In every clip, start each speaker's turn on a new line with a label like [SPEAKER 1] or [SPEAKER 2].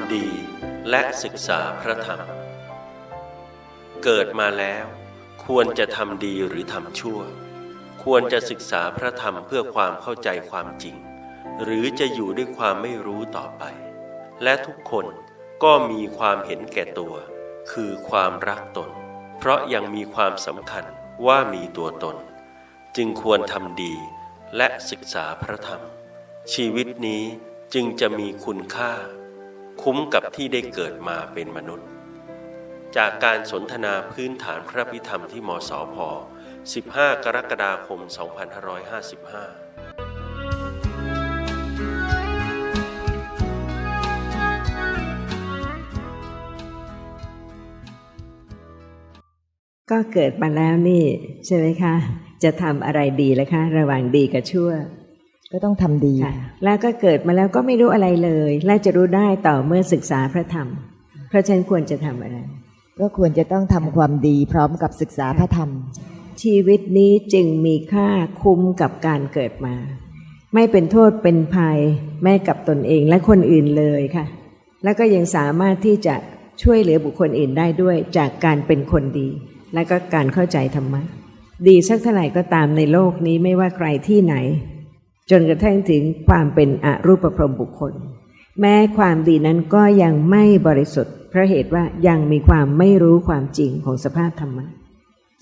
[SPEAKER 1] ำดีและศึกษาพระธรรม เกิดมาแล้วควรจะทำดีหรือทำชั่ว ควรจะศึกษาพระธรรมเพื่อความเข้าใจความจริง หรือจะอยู่ด้วยความไม่รู้ต่อไป และทุกคนก็มีความเห็นแก่ตัว คือความรักตน เพราะยังมีความสำคัญว่ามีตัวตน จึงควรทำดีและศึกษาพระธรรม ชีวิตนี้จึงจะมีคุณค่า คุ้มกับที่ได้เกิดมาเป็นมนุษย์ จากการสนทนาพื้นฐานพระพิธรรมที่มสพ15 กรกฎาคม 2555
[SPEAKER 2] ก็เกิดมาแล้วนี่ใช่ไหมคะ จะทำอะไรดีล่ะคะ ระหว่างดีกับชั่ว
[SPEAKER 3] ก็ต้องทำดี
[SPEAKER 2] ค่ะแล้วก็เกิดมาแล้วก็ไม่รู้อะไรเลย และจะรู้ได้ต่อเมื่อศึกษาพระธรรม เพราะฉะนั้นควรจะทำอะไร
[SPEAKER 3] ก็ควรจะต้องทำความดีพร้อมกับศึกษาพระธรรม
[SPEAKER 2] ชีวิตนี้จึงมีค่าคุ้มกับการเกิดมา ไม่เป็นโทษเป็นภัยแม้กับตนเองและคนอื่นเลยค่ะ แล้วก็ยังสามารถที่จะช่วยเหลือบุคคลอื่นได้ด้วยจากการเป็นคนดี และก็การเข้าใจธรรมะ ดีสักเท่าไหร่ก็ตามในโลกนี้ไม่ว่าใครที่ไหน จนกระทั่งถึงความเป็นอรูปพรหมบุคคล แม้ความดีนั้นก็ยังไม่บริสุทธิ์เพราะเหตุว่ายังมีความไม่รู้ความจริงของสภาพธรรมะ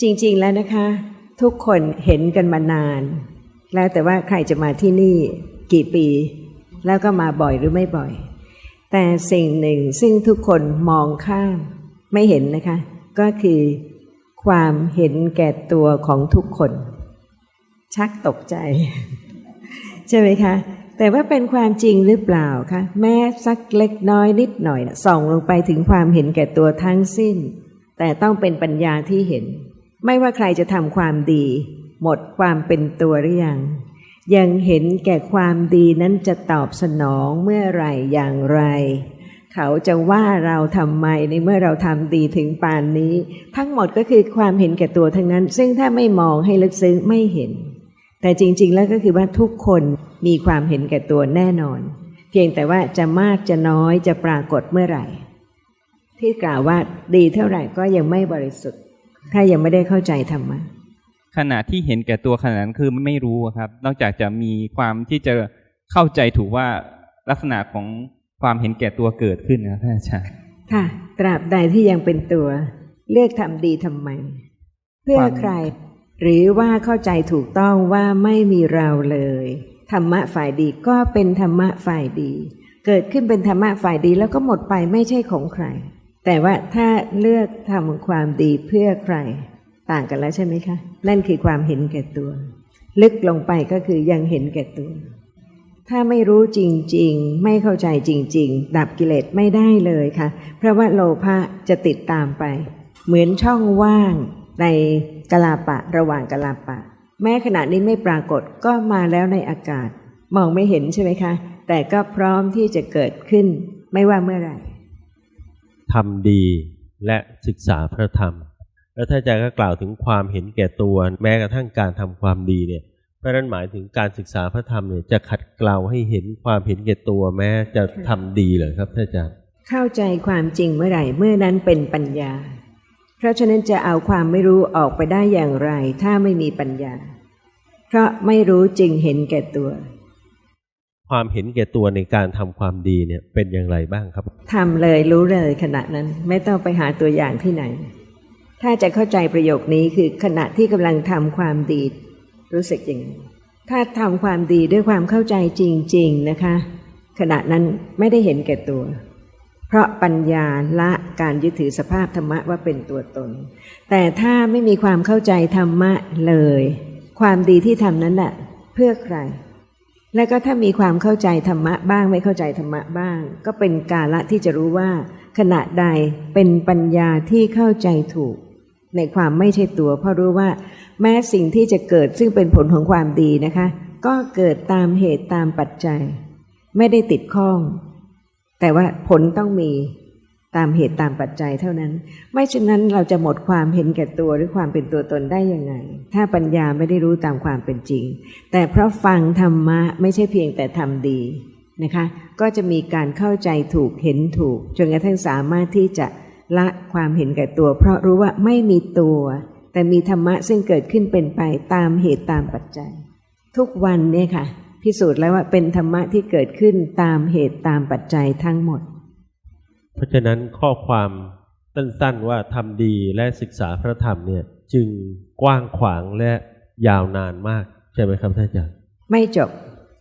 [SPEAKER 2] จริง ๆ แล้วนะคะ ทุกคนเห็นกันมานาน แล้วแต่ว่าใครจะมาที่นี่กี่ปี แล้วก็มาบ่อยหรือไม่บ่อย แต่สิ่งหนึ่งซึ่งทุกคนมองข้ามไม่เห็นนะคะ ก็คือความเห็นแก่ตัวของทุกคน ชักตกใจ ใช่ไหมคะ แต่ว่าเป็นความจริงหรือเปล่าคะแม้สักเล็กน้อยนิดหน่อยนะส่องลงไปถึงความเห็นแก่ตัวทั้งสิ้น แต่ต้องเป็นปัญญาที่เห็น ไม่ว่าใครจะทำความดี หมดความเป็นตัวหรือยังยังเห็นแก่ความดีนั้นจะตอบสนองเมื่อไหร่อย่างไร เขาจะว่าเราทำไมในเมื่อเราทำดีถึงปานนี้ ทั้งหมดก็คือความเห็นแก่ตัวทั้งนั้น ซึ่งถ้าไม่มองให้ลึกซึ้งไม่เห็น แต่จริง ๆ แล้วก็คือว่าทุกคนมีความเห็นแก่ตัวแน่นอน เพียงแต่ว่าจะมากจะน้อยจะปรากฏเมื่อไหร่ ที่กล่าวว่าดีเท่าไหร่ก็ยังไม่บริสุทธิ์ ถ้ายังไม่ได้เข้าใจธรรมะ
[SPEAKER 4] ขณะที่เห็นแก่ตัวขนาดนั้นคือไม่รู้อะครับ นอกจากจะมีความที่จะเข้าใจถูกว่าลักษณะของความเห็นแก่ตัวเกิดขึ้นนะท่านอาจารย์
[SPEAKER 2] ค่ะ ตราบใดที่ยังเป็นตัว เลือกทำดีทำไม เพื่อ
[SPEAKER 4] ความ
[SPEAKER 2] ใคร หรือว่าเข้าใจถูกต้องว่าไม่มีเราเลย ธรรมะฝ่ายดีก็เป็นธรรมะฝ่ายดี เกิดขึ้นเป็นธรรมะฝ่ายดีแล้วก็หมดไปไม่ใช่ของใคร แต่ว่าถ้าเลือกทำความดีเพื่อใคร ต่างกันแล้วใช่ไหมคะ นั่นคือความเห็นแก่ตัว ลึกลงไปก็คือยังเห็นแก่ตัว ถ้าไม่รู้จริง ๆ ไม่เข้าใจจริง ๆ ดับกิเลสไม่ได้เลยค่ะ เพราะว่าโลภะจะติดตามไป เหมือนช่องว่างใน กลาปะระหว่างกลาปะ แม้ขณะนี้ไม่ปรากฏก็มาแล้วในอากาศ มองไม่เห็นใช่ไหมคะ แต่ก็พร้อมที่จะเกิดขึ้นไม่ว่าเมื่อไหร่
[SPEAKER 1] ทำดีและศึกษาพระธรรม แล้วท่านอาจารย์ก็กล่าวถึงความเห็นแก่ตัวแม้กระทั่งการทำความดีเนี่ยเพราะฉะนั้นหมายถึงการศึกษาพระธรรมเนี่ยจะขัดเกลาให้เห็นความเห็นแก่ตัวแม้จะทำดีเหรอครับท่านอาจารย์
[SPEAKER 2] เข้าใจความจริงเมื่อไหร่เมื่อนั้นเป็นปัญญา เพราะฉะนั้นจะเอาความไม่รู้ออกไปได้อย่างไร ถ้าไม่มีปัญญา เพราะไม่รู้จริงเห็นแก่ตัว
[SPEAKER 1] ความเห็นแก่ตัวในการทำความดีเนี่ยเป็นอย่างไรบ้างครับ
[SPEAKER 2] ทำเลยรู้เลยขณะนั้นไม่ต้องไปหาตัวอย่างที่ไหน ถ้าจะเข้าใจประโยคนี้คือขณะที่กำลังทำความดี รู้สึกอย่างนี้ถ้าทำความดีด้วยความเข้าใจจริง ๆนะคะ ขณะนั้นไม่ได้เห็นแก่ตัว เพราะปัญญาละการยึดถือสภาพธรรมะว่าเป็นตัวตน แต่ถ้าไม่มีความเข้าใจธรรมะเลย ความดีที่ทำนั้นแหละเพื่อใคร แล้วก็ถ้ามีความเข้าใจธรรมะบ้างไม่เข้าใจธรรมะบ้าง ก็เป็นกาละที่จะรู้ว่า ขณะใดเป็นปัญญาที่เข้าใจถูก ในความไม่ใช่ตัว เพราะรู้ว่า แม้สิ่งที่จะเกิดซึ่งเป็นผลของความดีนะคะ ก็เกิดตามเหตุตามปัจจัย ไม่ได้ติดข้อง แต่ว่าผลต้องมีตามเหตุตามปัจจัยเท่านั้น ไม่เช่นนั้นเราจะหมดความเห็นแก่ตัวหรือความเป็นตัวตนได้ยังไง ถ้าปัญญาไม่ได้รู้ตามความเป็นจริง แต่เพราะฟังธรรมะไม่ใช่เพียงแต่ทำดีนะคะ ก็จะมีการเข้าใจถูกเห็นถูกจนกระทั่งสามารถที่จะละความเห็นแก่ตัว เพราะรู้ว่าไม่มีตัว แต่มีธรรมะซึ่งเกิดขึ้นเป็นไปตามเหตุตามปัจจัย ทุกวันเนี่ยค่ะ พิสูจน์แล้วว่าเป็นธรรมะที่เกิดขึ้นตามเหตุตามปัจจัยทั้งหมด
[SPEAKER 1] เพราะฉะนั้นข้อความสั้นๆว่าทำดีและศึกษาพระธรรมเนี่ยจึงกว้างขวางและยาวนานมาก ใช่ไหมครับท่านอาจารย์
[SPEAKER 2] ไม่จบ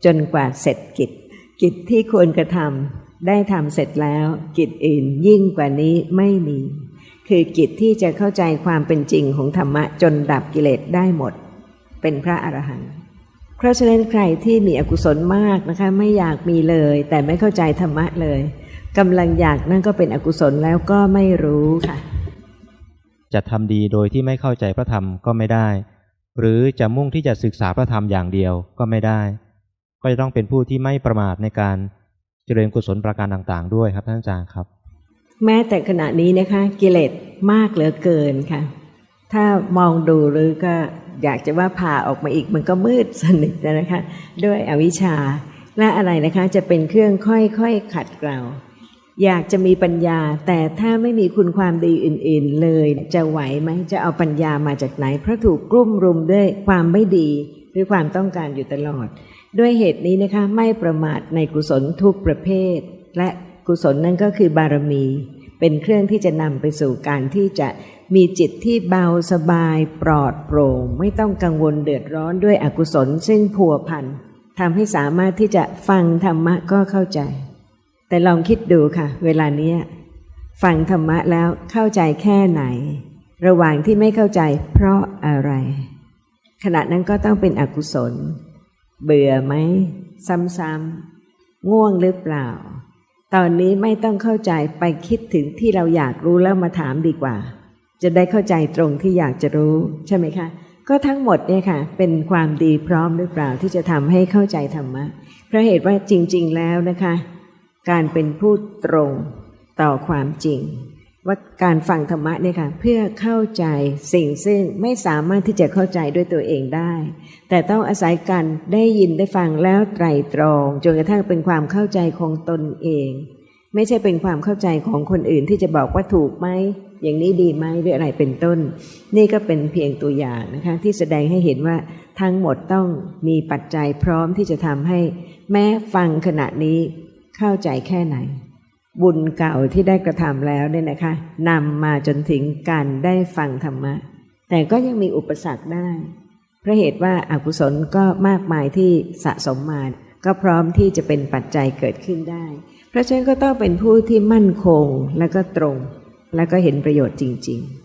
[SPEAKER 2] จนกว่าเสร็จกิจ กิจที่ควรกระทำได้ทำเสร็จแล้ว กิจอื่นยิ่งกว่านี้ไม่มี คือกิจที่จะเข้าใจความเป็นจริงของธรรมะจนดับกิเลสได้หมด เป็นพระอรหันต์ เพราะฉะนั้นใครที่มีอกุศลมากนะคะ ไม่อยากมีเลย แต่ไม่เข้าใจธรรมะเลยกำลังอยากนั่นก็เป็นอกุศลแล้วก็ไม่รู้ค่ะ
[SPEAKER 5] จะทำดีโดยที่ไม่เข้าใจพระธรรมก็ไม่ได้ หรือจะมุ่งที่จะศึกษาพระธรรมอย่างเดียวก็ไม่ได้ ก็จะต้องเป็นผู้ที่ไม่ประมาทในการเจริญกุศลประการต่างๆ ด้วยครับท่านอาจารย์ครับ
[SPEAKER 2] แม้แต่ขณะนี้นะคะกิเลสมากเหลือเกินค่ะ ถ้ามองดูหรือก็อยากจะว่าผ่าออกมาอีกมันก็มืดสนิทนะคะ ด้วยอวิชชาและอะไรนะคะจะเป็นเครื่องค่อยๆขัดเกลาอยากจะมีปัญญา แต่ถ้าไม่มีคุณความดีอื่น ๆ เลย จะไหวไหมจะเอาปัญญามาจากไหน เพราะถูกกลุ่มรุมด้วยความไม่ดีหรือความต้องการอยู่ตลอด ด้วยเหตุนี้นะคะไม่ประมาทในกุศลทุกประเภท และกุศลนั่นก็คือบารมี เป็นเครื่องที่จะนำไปสู่การที่จะมีจิตที่เบาสบายปลอดโปร่ง ไม่ต้องกังวลเดือดร้อนด้วยอกุศลซึ่งพัวพันทำให้สามารถที่จะฟังธรรมะก็เข้าใจ แต่ลองคิดดูค่ะ เวลานี้ฟังธรรมะแล้วเข้าใจแค่ไหน ระหว่างที่ไม่เข้าใจเพราะอะไร ขณะนั้นก็ต้องเป็นอกุศล เบื่อไหม ซ้ำๆง่วงหรือเปล่า ตอนนี้ไม่ต้องเข้าใจไปคิดถึงที่เราอยากรู้แล้วมาถามดีกว่า จะได้เข้าใจตรงที่อยากจะรู้ใช่ไหมคะ ก็ทั้งหมดเนี่ยค่ะ เป็นความดีพร้อมหรือเปล่าที่จะทำให้เข้าใจธรรมะเพราะเหตุว่าจริง ๆ แล้วนะคะ การเป็นผู้ตรงต่อความจริง ว่าการฟังธรรมะเนี่ยค่ะเพื่อเข้าใจสิ่งซึ่งไม่สามารถที่จะเข้าใจด้วยตัวเองได้ แต่ต้องอาศัยการได้ยินได้ฟังแล้วไตรตรองจนกระทั่งเป็นความเข้าใจของตนเอง ไม่ใช่เป็นความเข้าใจของคนอื่นที่จะบอกว่าถูกไหมอย่างนี้ดีไหมหรืออะไรเป็นต้น นี่ก็เป็นเพียงตัวอย่างนะคะที่แสดงให้เห็นว่าทั้งหมดต้องมีปัจจัยพร้อมที่จะทำให้ แม้ฟังขณะนี้เข้าใจแค่ไหน บุญเก่าที่ได้กระทำแล้วเนี่ยนะคะนำมาจนถึงการได้ฟังธรรมะ แต่ก็ยังมีอุปสรรคได้เพราะเหตุว่าอากุศลก็มากมายที่สะสมมา ก็พร้อมที่จะเป็นปัจจัยเกิดขึ้นได้ เพราะฉะนั้นก็ต้องเป็นผู้ที่มั่นคงและก็ตรง และก็เห็นประโยชน์จริง ๆ